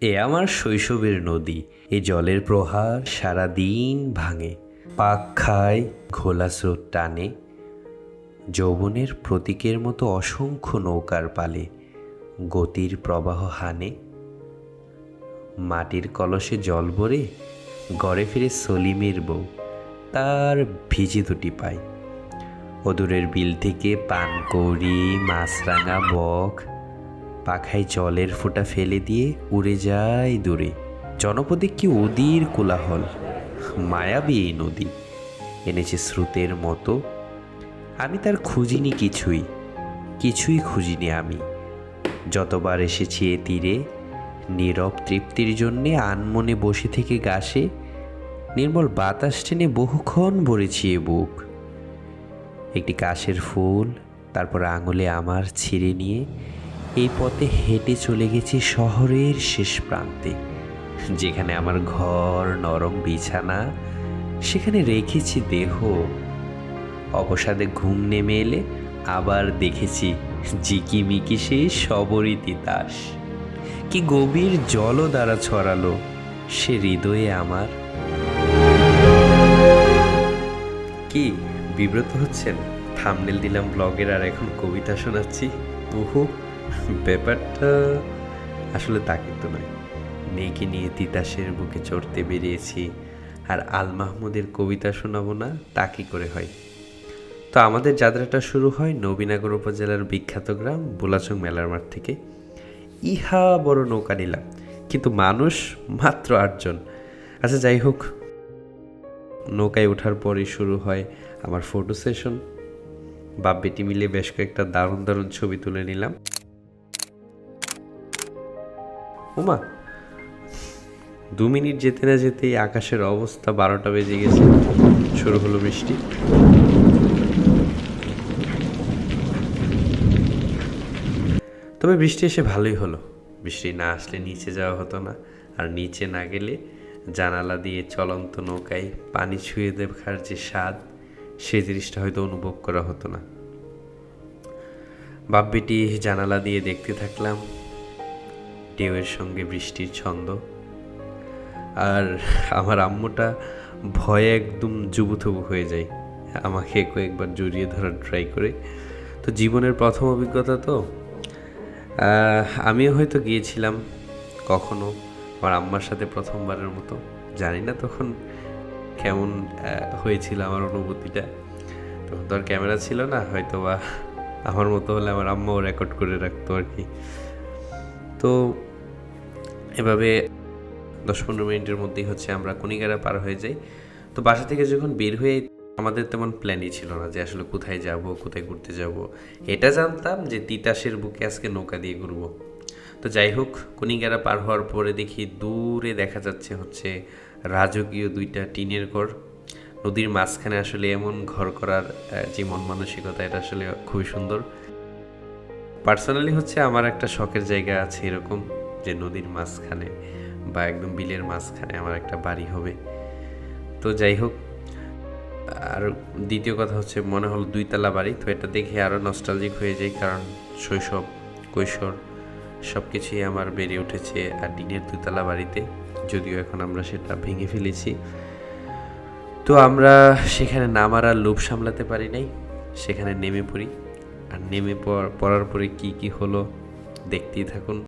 এ আমার শৈশবের নদী, এ জলের প্রহার সারা দিন ভাঙে, পাক খায় ঘোলা স্রোত টানে, যৌবনের প্রতীকের মতো অসংখ্য নৌকার পালে গতির প্রবাহ হানে। মাটির কলসে জল ভরে গড়ে ফিরে সলিমের বউ, তার ভিজে দুটি পায়। অদূরের বিল থেকে পানকৌড়ি, মাছরাঙা, বক পাখায় জলের ফোঁটা ফেলে দিয়ে উড়ে যায় দূরে। জনপদে কি অদির কোলাহল। মায়াবী এই নদী। এনেছে স্রোতের মতো। আমি তার খুঁজিনি কিছুই। কিছুই খুঁজিনি আমি। যতবার এসেছি এ তীরে, নীরব তৃপ্তির জন্যে আনমনে বসে থেকে গাছে, নির্মল বাতাস টেনে বহুক্ষণ ভরেছি এ বুক। একটি কাশের ফুল, তারপর আঙুলে আমার ছিঁড়ে নিয়ে এই পথে হেঁটে চলে গেছি শহরের শেষ প্রান্তে, যেখানে আমার ঘর নরম বিছানা, সেখানে রেখেছি দেহ। অবসাদে ঘুম নেমে এলে আবার দেখেছি জিকিমিকি সেই সবরই তিতাস। কি গভীর জলও দ্বারা ছড়ালো সে হৃদয়ে আমার। কি বিব্রত হচ্ছেন? থামনেল দিলাম ব্লগের আর এখন কবিতা শোনাচ্ছি। উহু। ব্যাপারটা আসলে তা কিন্তু নয়। মেয়েকে নিয়ে তিতাসের বুকে চড়তে বেরিয়েছি আর আল মাহমুদের কবিতা শোনাবো না, তা কি করে হয়? তো আমাদের যাত্রাটা শুরু হয় নবীনগর উপজেলার বিখ্যাত গ্রাম বোলাচং মেলার মাঠ থেকে। ইহা বড় নৌকা নিলাম, কিন্তু মানুষ মাত্র আটজন। আচ্ছা যাই হোক, নৌকায় ওঠার পরই শুরু হয় আমার ফটো সেশন বাপ বেটি মিলে বেশ কয়েকটা দারুণ দারুণ ছবি তুলে নিলাম। ওমা। দু মিনিট যেতে না যেতেই আকাশের অবস্থা বারোটা বেজে গেছে। শুরু হলো বৃষ্টি। তবে বৃষ্টি এসে ভালোই হলো। বৃষ্টি না আসলে নিচে যাওয়া হতো না। আর নিচে না গেলে জানালা দিয়ে চলন্ত নৌকায় পানি ছুঁয়ে দেখার যে স্বাদ সেই জিনিসটা হয়তো অনুভব করা হতো না। বাপ বেটি জানালা দিয়ে দেখতে থাকলাম। ঢেউয়ের সঙ্গে বৃষ্টির ছন্দ। আর আমার আম্মুটা ভয়ে একদম জুবুথুবু হয়ে যায়। আমাকে কয়েকবার জড়িয়ে ধরার ট্রাই করে। তো জীবনের প্রথম অভিজ্ঞতা তো। আমিও হয়তো গিয়েছিলাম কখনো আমার আম্মার সাথে প্রথমবারের মতো। জানি না তখন কেমন হয়েছিল আমার অনুভূতিটা। তখন তো আর ক্যামেরা ছিল না হয়তো বা আমার মতো হলে আমার আম্মাও রেকর্ড করে রাখতো আর কি। তো এভাবে দশ পনেরো মিনিটের মধ্যেই হচ্ছে আমরা কনিগারা পার হয়ে যাই। তো বাসা থেকে যখন বের হয়ে আমাদের তেমন প্ল্যানই ছিল না যে আসলে কোথায় যাব, কোথায় ঘুরতে যাব। এটা জানতাম যে তিতাসের বুকে আজকে নৌকা দিয়ে ঘুরবো। তো যাই হোক কনিগারা পার হওয়ার পরে দেখি দূরে দেখা যাচ্ছে হচ্ছে রাজকীয় দুইটা টিনের ঘর। নদীর মাঝখানে আসলে এমন ঘর করার যে মন মানসিকতা, এটা আসলে খুবই সুন্দর। পার্সোনালি হচ্ছে আমার একটা শখের জায়গা আছে এরকম। যে নদীর মাঝখানে বা একদম বিলের মাঝখানে আমার একটা বাড়ি হবে। তো যাই হোক, আর দ্বিতীয় কথা হচ্ছে মনে হলো দুইতলা বাড়ি, তো এটা দেখে আরও নস্টালজিক হয়ে যায় কারণ শৈশব, কৈশোর সব কিছুই আমার বেড়ে উঠেছে আর টিনের দুতলা বাড়িতে, যদিও এখন আমরা সেটা ভেঙে ফেলেছি। তো আমরা সেখানে নামার আর লোভ সামলাতে পারি নাই, সেখানে নেমে পড়ি। আর নেমে পড়- পড়ার পরে কি কি হলো দেখতেই থাকুন।